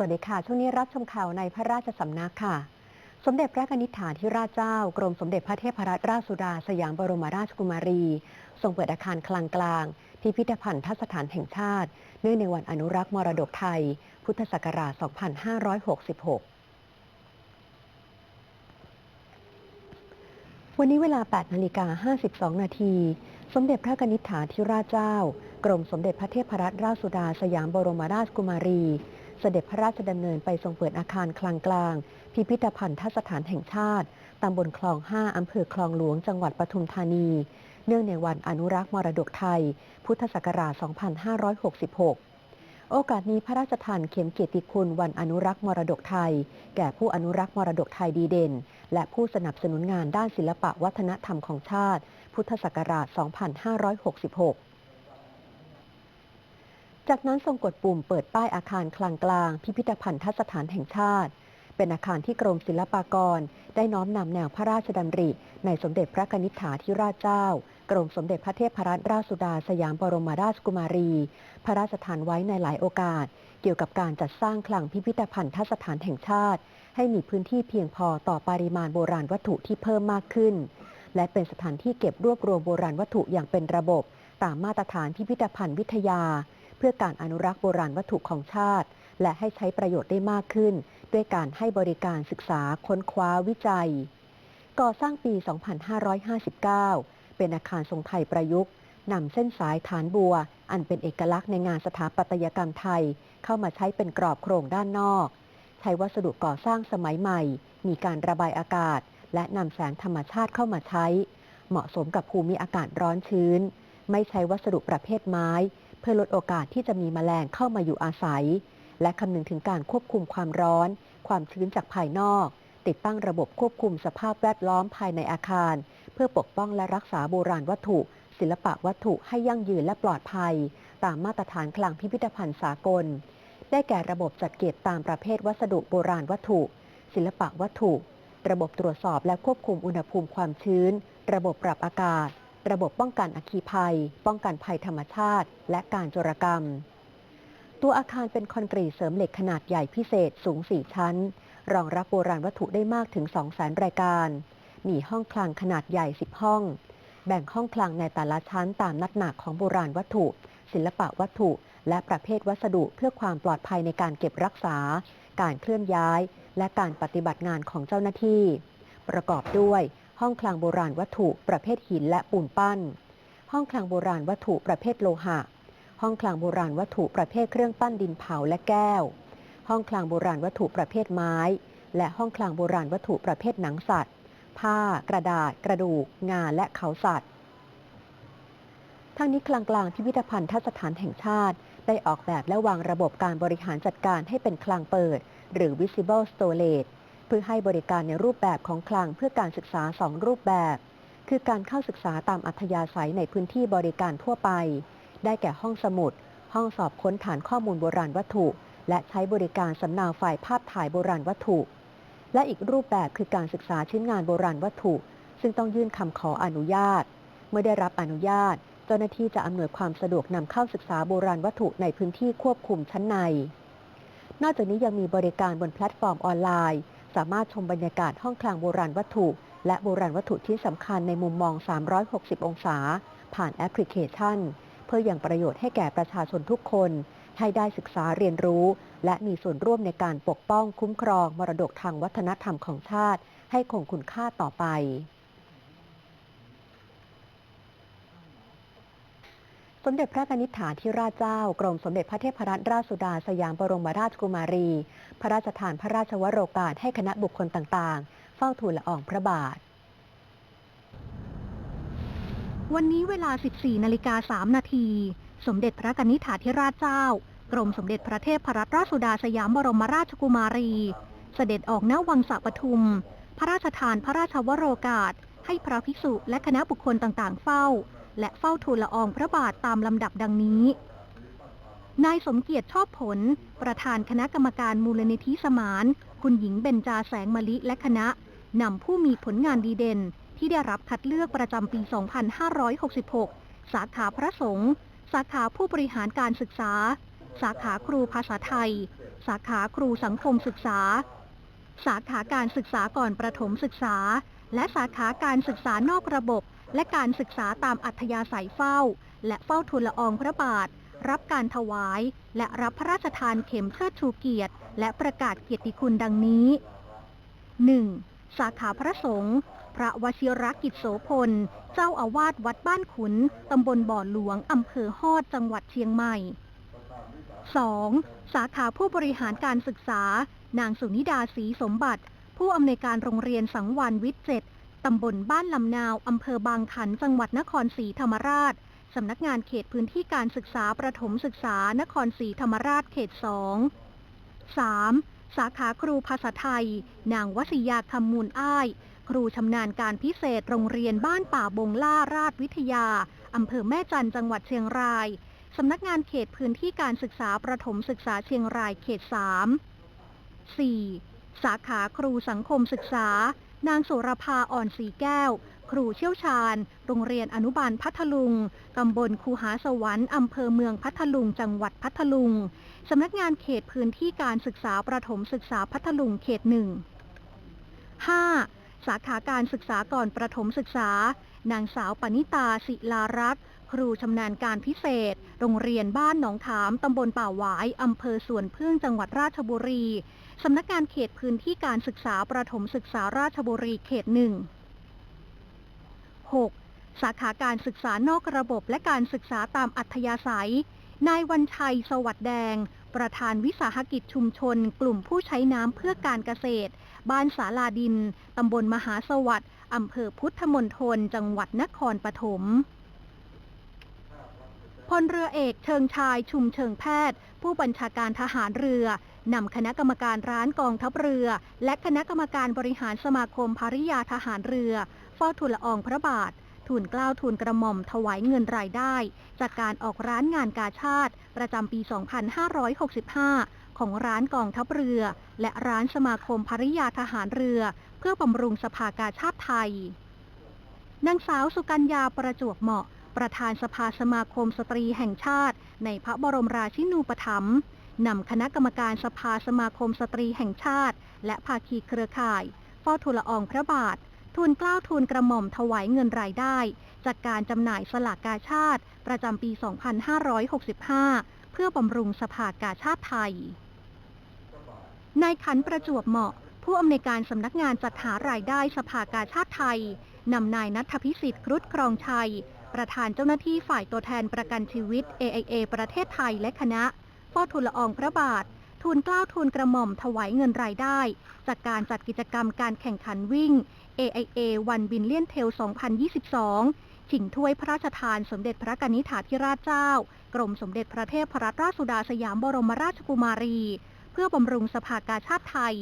วัสดีค่ะ ช่วงนี้รับชมข่าวในพระราชสำนักค่ะ สมเด็จพระนิษฐาธิราชเจ้า กรมสมเด็จพระเทพรัตนราชสุดา สยามบรมราชกุมารี ทรงเปิดอาคารคลังกลาง พิพิธภัณฑ์ทัศถานแห่งชาติ เนื่องในวันอนุรักษ์มรดกไทย พุทธศักราช 2566วันนี้เวลา 8 นาฬิกา 52 นาที สมเด็จพระกนิษฐาธิราชเจ้า กรมสมเด็จพระเทพรัตนราชสุดาสยามบรมราชกุมารี เสด็จพระราชดำเนินไปทรงเปิดอาคารคลังกลาง พิพิธภัณฑ์ทัศถานแห่งชาติ ตำบลคลอง 5 อำเภอคลองหลวง จังหวัดปทุมธานี เนื่องในวันอนุรักษ์มรดกไทย พุทธศักราช 2566 โอกาสนี้พระราชทานเข็มเกียรติคุณวันอนุรักษ์มรดกไทย แก่ผู้อนุรักษ์มรดกไทยดีเด่น และผู้สนับสนุนงานด้านศิลปะวัฒนธรรมของชาติ พุทธศักราช 2566 จากนั้นทรงกดปุ่มเปิดป้ายอาคารคลังกลาง พิพิธภัณฑ์ทัศถานแห่งชาติ เป็นอาคารที่กรมศิลปากร ได้น้อมนำแนวพระราชดำริ ในสมเด็จพระนิษฐาธิราชเจ้า กรมสมเด็จพระเทพรัตนราชสุดาสยามบรมราชกุมารี พระราชทานไว้ในหลายโอกาส เกี่ยวกับการจัดสร้างคลังพิพิธภัณฑ์ทัศถานแห่งชาติ ให้มีพื้นที่เพียงพอต่อปริมาณโบราณวัตถุที่เพิ่มมากขึ้น และเป็นสถานที่เก็บรวบรวมโบราณวัตถุอย่างเป็นระบบ ตามมาตรฐานพิพิธภัณฑ์วิทยา เพื่อการอนุรักษ์โบราณวัตถุของชาติ และให้ใช้ประโยชน์ได้มากขึ้น ด้วยการให้บริการศึกษาค้นคว้าวิจัย ก่อสร้างปี 2559 เป็นอาคารทรงไทยประยุกต์นำเส้นสายฐานบัว อันเป็นเอกลักษณ์ในงานสถาปัตยกรรมไทย เข้ามาใช้เป็นกรอบโครงด้านนอก ใช้วัสดุก่อสร้างสมัยใหม่ มีการระบายอากาศ และนำแสงธรรมชาติเข้ามาใช้ เหมาะสมกับภูมิอากาศร้อนชื้น ไม่ใช้วัสดุประเภทไม้ เพื่อลดโอกาสที่จะมีแมลงเข้ามาอยู่อาศัย และคำนึงถึงการควบคุมความร้อน ความชื้นจากภายนอก ติดตั้งระบบควบคุมสภาพแวดล้อมภายในอาคาร เพื่อปกป้องและรักษาโบราณวัตถุ ศิลปะวัตถุให้ยั่งยืนและปลอดภัย ตามมาตรฐานคลังพิพิธภัณฑ์สากล ได้แก่ระบบจัดเก็บตามประเภทวัสดุโบราณวัตถุ ศิลปะวัตถุ ระบบตรวจสอบและควบคุมอุณหภูมิความชื้น ระบบปรับอากาศ ระบบป้องกันอัคคีภัย ป้องกันภัยธรรมชาติ และการโจรกรรม ตัวอาคารเป็นคอนกรีตเสริมเหล็กขนาดใหญ่พิเศษสูง 4 ชั้น รองรับโบราณวัตถุได้มากถึง 2 0 0 0 0 0รายการ มีห้องคลังขนาดใหญ่ 10 ห้อง แบ่งห้องคลังในแต่ละชั้นตามนัดหนักของโบราณวัตถุ ศิลปะวัตถุ และประเภทวัสดุเพื่อความปลอดภัยในการเก็บรักษา การเคลื่อนย้าย และการปฏิบัติงานของเจ้าหน้าที่ ประกอบด้วย ห้องคลังโบราณวัตถุประเภทหินและปูนปั้น ห้องคลังโบราณวัตถุประเภทโลหะ ห้องคลังโบราณวัตถุประเภทเครื่องปั้นดินเผาและแก้ว ห้องคลังโบราณวัตถุประเภทไม้ และห้องคลังโบราณวัตถุประเภทหนังสัตว์ ผ้า กระดาษ กระดูก งา และเขาสัตว์ทั้งนี้คลังกลางพิพิธภัณฑ์ทัศถานแห่งชาติ ได้ออกแบบและวางระบบการบริหารจัดการให้เป็นคลังเปิด หรือ visible storage พื่อให้บริการในรูปแบบของคลังเพื่อการศึกษา2รูปแบบ คือการเข้าศึกษาตามอัธยาศัยในพื้นที่บริการทั่วไป ได้แก่ห้องสมุด ห้องสอบค้นฐานข้อมูลโบราณวัตถุ และใช้บริการสำเนาไฟล์ภาพถ่ายโบราณวัตถุ และอีกรูปแบบคือการศึกษาชิ้นงานโบราณวัตถุ ซึ่งต้องยื่นคำขออนุญาต เมื่อได้รับอนุญาต เจ้าหน้าที่จะอำนวยความสะดวกนำเข้าศึกษาโบราณวัตถุในพื้นที่ควบคุมชั้นใน นอกจากนี้ยังมีบริการบนแพลตฟอร์มออนไลน์ สามารถชมบรรยากาศห้องคลังโบราณวัตถุ และโบราณวัตถุที่สำคัญในมุมมอง 360 องศา ผ่านแอปพลิเคชัน เพื่ออย่างประโยชน์ให้แก่ประชาชนทุกคน ให้ได้ศึกษาเรียนรู้ และมีส่วนร่วมในการปกป้องคุ้มครองมรดกทางวัฒนธรรมของชาติ ให้คงคุณค่าต่อไป สมเด็จพระนิษฐาธิราชเจ้า กรมสมเด็จพระเทพรัตนราชสุดาสยามบรมราชกุมารี พระราชทานพระราชวโรกาสให้คณะบุคคลต่างๆ เฝ้าทูลละอองพระบาท วันนี้เวลา 14นาฬิกา3นาที สมเด็จพระนิษฐาธิราชเจ้า กรมสมเด็จพระเทพรัตนราชสุดาสยามบรมราชกุมารี เสด็จออกณวังสะปทุม พระราชทานพระราชวโรกาสให้พระภิกษุและคณะบุคคลต่างๆ เฝ้า และเฝ้าทูลละอองพระบาทตามลำดับดังนี้ นายสมเกียรติชอบผล ประธานคณะกรรมการมูลนิธิสมาน คุณหญิงเบญจาแสงมะลิและคณะนำผู้มีผลงานดีเด่น ที่ได้รับคัดเลือกประจำปี 2566 สาขาพระสงฆ์สาขาผู้บริหารการศึกษา สาขาครูภาษาไทย สาขาครูสังคมศึกษา สาขาการศึกษาก่อนประถมศึกษา และสาขาการศึกษานอกระบบ และการศึกษาตามอัธยาศัยเฝ้า และเฝ้าทูลละอองพระบาท รับการถวาย และรับพระราชทานเข็มเชิดชูเกียรติ และประกาศเกียรติคุณดังนี้ 1. สาขาพระสงฆ์พระวชิรกิจโสพล เจ้าอาวาสวัดบ้านขุน ตำบลบ่อหลวง อำเภอฮอด จังหวัดเชียงใหม่ 2. สาขาผู้บริหารการศึกษา นางสุนิดาศรีสมบัติ ผู้อำนวยการโรงเรียนสังวานวิทย์เจ็ด ตำบลบ้านลำนาวอำเภอบางขัน จังหวัดนครศรีธรรมราช สำนักงานเขตพื้นที่การศึกษาประถมศึกษานครศรีธรรมราชเขต 2 3. สาขาครูภาษาไทย นางวสิยาคำมูลอ้าย ครูชำนาญการพิเศษโรงเรียนบ้านป่าบงล่าราชวิทยา อำเภอแม่จันจังหวัดเชียงราย สำนักงานเขตพื้นที่การศึกษาประถมศึกษาเชียงรายเขต 3 4. สาขาครูสังคมศึกษา นางสุรภาอ่อนสีแก้ว ครูเชี่ยวชาญ โรงเรียนอนุบาลพัทลุง ตำบลคูหาสวรรค์ อำเภอเมืองพัทลุง จังหวัดพัทลุง สำนักงานเขตพื้นที่การศึกษาประถมศึกษาพัทลุงเขตหนึ่ง 5. สาขาการศึกษาก่อนประถมศึกษา นางสาวปณิตาศิลารักษ์ครูชำนาญการพิเศษ โรงเรียนบ้านหนองขาม ตำบลป่าหวาย อำเภอสวนพึ่งจังหวัดราชบุรี สำนักงานเขตพื้นที่การศึกษาประถมศึกษาราชบุรีเขตหนึ่ง 6. สาขาการศึกษานอกระบบและการศึกษาตามอัธยาศัย นายวันชัย สวัสดแดง ประธานวิสาหกิจชุมชน กลุ่มผู้ใช้น้ำเพื่อการเกษตร บ้านสาลาดิน ตำบลมหาสวัสดิ์อำเภอพุทธมณฑล จังหวัดนครปฐม พลเรือเอกเชิงชายชุมเชิงแพทย์ ผู้บัญชาการทหารเรือนำคณะกรรมการร้านกองทัพเรือ และคณะกรรมการบริหารสมาคมภริยาทหารเรือเฝ้าทูลละอองพระบาททูลเกล้าทูลกระหม่อมถวายเงินรายได้ จากการออกร้านงานกาชาติ ประจำปี 2565 ของร้านกองทัพเรือ และร้านสมาคมภริยาทหารเรือ เพื่อบำรุงสภากาชาติไทยนางสาวสุกัญญาประจวบเหมาะ ประธานสภาสมาคมสตรีแห่งชาติ ในพระบรมราชินูปถัมภ์นำคณะกรรมการสภาสมาคมสตรีแห่งชาติ และภาคีเครือข่ายเฝ้าทูลอองพระบาท ทูลเกล้าทูลกระหม่อมถวายเงินรายได้ จากการจำหน่ายสลากกาชาติ ประจำปี 2565 เพื่อบำรุงสภากาชาติไทย นายขันประจวบเหมาะ ผู้อำนวยการสำนักงานจัดหารายได้สภากาชาติไทยนำนายนัทพิสิทธิ์ครุฑครองชัย ประธานเจ้าหน้าที่ฝ่ายตัวแทนประกันชีวิต AIA ประเทศไทยและคณะเฝ้าทูลละอองพระบาท ทูลเกล้าทูลกระหม่อมถวายเงินรายได้ จากการจัดกิจกรรมการแข่งขันวิ่ง AIA วันบินเลียนเทล 2022 ชิงถ้วยพระราชทานสมเด็จพระกนิษฐาธิราชเจ้า กรมสมเด็จพระเทพรัตนราชสุดาสยามบรมราชกุมารี เพื่อบำรุงสภากาชาติไทย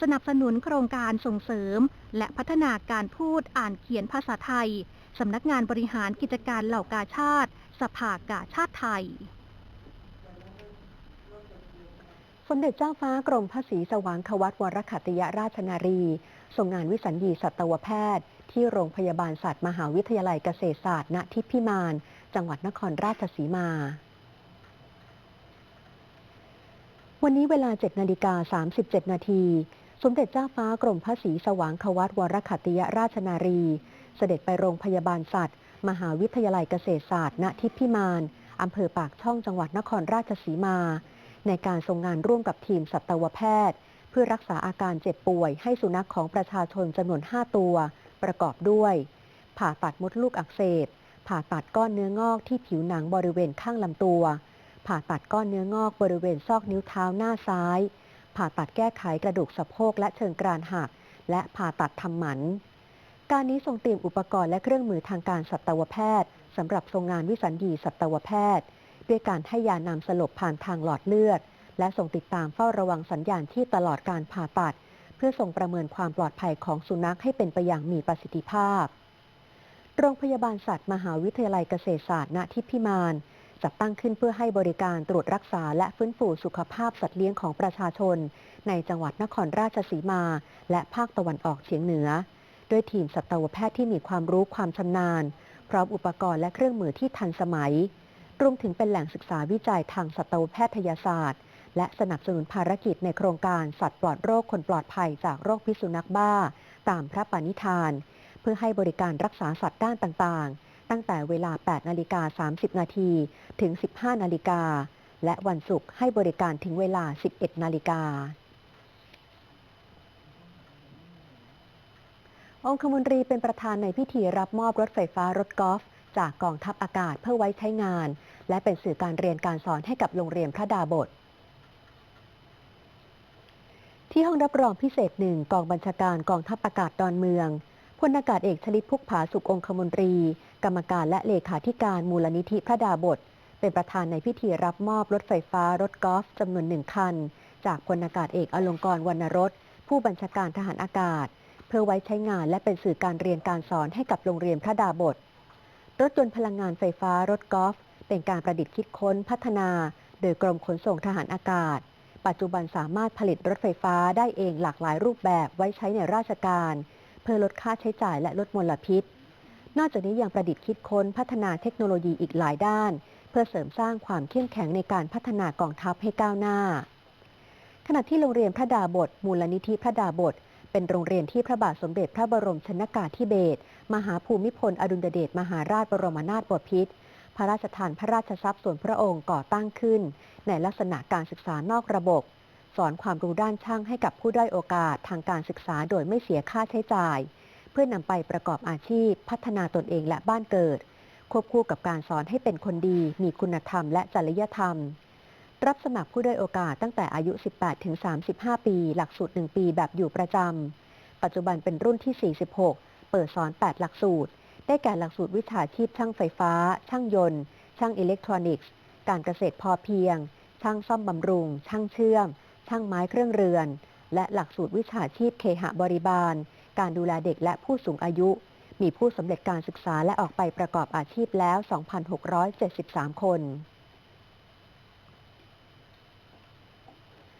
สนับสนุนโครงการส่งเสริม และพัฒนาการพูดอ่านเขียนภาษาไทย สำนักงานบริหารกิจการเหล่ากาชาติ สภากาชาติไทย สมเด็จเจ้าฟ้ากรมพระศรีสว่างควัตวรขัตติยราชนารีส่งงานวิสัญญีสัตวแพทย์ ที่โรงพยาบาลสัตว์มหาวิทยาลัยเกษตรศาสตร์ณทิพย์พิมาน จังหวัดนครราชสีมาวันนี้เวลา 7 นาฬิกา 37 นาที สมเด็จเจ้าฟ้ากรมพระศรีสว่างควัตวรขัตติยราชนารี เสด็จไปโรงพยาบาลสัตว์ มหาวิทยาลัยเกษตรศาสตร์ ณทิพย์พิมานอำเภอปากช่องจังหวัดนครราชสีมา ในการทรงงานร่วมกับทีมสัตวแพทย์ เพื่อรักษาอาการเจ็บป่วย ให้สุนัขของประชาชนจำนวน 5 ตัว ประกอบด้วย ผ่าตัดมดลูกอักเสบ ผ่าตัดก้อนเนื้องอกที่ผิวหนังบริเวณข้างลำตัว ผ่าตัดก้อนเนื้องอกบริเวณซอกนิ้วเท้าหน้าซ้าย ผ่าตัดแก้ไขกระดูกสะโพกและเชิงกรานหัก และผ่าตัดทำหมัน การนี้ทรงเตรียมอุปกรณ์และเครื่องมือทางการสัตวแพทย์สำหรับทรงงานวิสัญญีสัตวแพทย์ ด้วยการให้ยานำสลบผ่านทางหลอดเลือด และส่งติดตามเฝ้าระวังสัญญาณที่ตลอดการผ่าตัด เพื่อส่งประเมินความปลอดภัยของสุนัขให้เป็นไปอย่างมีประสิทธิภาพ โรงพยาบาลสัตว์มหาวิทยาลัยเกษตรศาสตร์ณทิพย์พิมานจัดตั้งขึ้นเพื่อให้บริการตรวจรักษาและฟื้นฟูสุขภาพสัตว์เลี้ยงของประชาชน ในจังหวัดนครราชสีมา และภาคตะวันออกเฉียงเหนือ ด้วยทีมสัตวแพทย์ที่มีความรู้ความชำนาญ พร้อมอุปกรณ์และเครื่องมือที่ทันสมัย รวมถึงเป็นแหล่งศึกษาวิจัยทางสัตวแพทยศาสตร์ และสนับสนุนภารกิจในโครงการสัตว์ปลอดโรคคนปลอดภัยจากโรคพิษสุนัขบ้า ตามพระปณิธาน เพื่อให้บริการรักษาสัตว์ด้านต่างๆ ตั้งแต่เวลา 8 นาฬิกา 30 นาทีถึง 15 นาฬิกาและวันศุกร์ให้บริการถึงเวลา 11 นาฬิกา องคมนตรีเป็นประธานในพิธีรับมอบรถไฟฟ้ารถกอล์ฟจากกองทัพอากาศเพื่อไว้ใช้งาน และเป็นสื่อการเรียนการสอนให้กับโรงเรียนพระดาบท ที่ห้องรับรองพิเศษหนึ่งกองบัญชาการกองทัพอากาศดอนเมืองพลอากาศเอกชลิตพุกผาสุของคมนตรี กรรมการและเลขาธิการมูลนิธิพระดาบท เป็นประธานในพิธีรับมอบรถไฟฟ้ารถกอล์ฟจำนวนหนึ่งคัน จากพลอากาศเอกอลงกรวรรณรสผู้บัญชาการทหารอากาศ เพื่อไว้ใช้งานและเป็นสื่อการเรียนการสอนให้กับโรงเรียนพระดาบท รถยนต์พลังงานไฟฟ้ารถกอล์ฟเป็นการประดิษฐ์คิดค้นพัฒนา โดยกรมขนส่งทหารอากาศ ปัจจุบันสามารถผลิตรถไฟฟ้าได้เองหลากหลายรูปแบบไว้ใช้ในราชการ เพื่อลดค่าใช้จ่ายและลดมลพิษ นอกจากนี้ยังประดิษฐ์คิดค้นพัฒนาเทคโนโลยีอีกหลายด้าน เพื่อเสริมสร้างความเข้มแข็งในการพัฒนากองทัพให้ก้าวหน้า ขณะที่โรงเรียนพระดาบท มูลนิธิพระดาบท เป็นโรงเรียนที่พระบาทสมเด็จพระบรมชนกาธิเบศรมหาภูมิพลอดุลยเดชมหาราชบรมนาถบพิตรพระราชทานพระราชทรัพย์ส่วนพระองค์ก่อตั้งขึ้น ในลักษณะการศึกษานอกระบบ สอนความรู้ด้านช่างให้กับผู้ด้อยโอกาสทางการศึกษาโดยไม่เสียค่าใช้จ่าย เพื่อนำไปประกอบอาชีพ พัฒนาตนเองและบ้านเกิด ควบคู่กับการสอนให้เป็นคนดี มีคุณธรรมและจริยธรรม รับสมัครผู้ด้อยโอกาสตั้งแต่อายุ 18 ถึง 35 ปี หลักสูตร 1 ปีแบบอยู่ประจำ ปัจจุบันเป็นรุ่นที่ 46 เปิดสอน 8 หลักสูตร ได้แก่หลักสูตรวิชาชีพช่างไฟฟ้า ช่างยนต์ ช่างอิเล็กทรอนิกส์ การเกษตรพอเพียง ช่างซ่อมบำรุง ช่างเชื่อม ช่างไม้เครื่องเรือน และหลักสูตรวิชาชีพเคหบริบาล การดูแลเด็กและผู้สูงอายุ มีผู้สำเร็จการศึกษาและออกไปประกอบอาชีพแล้ว 2,673 คน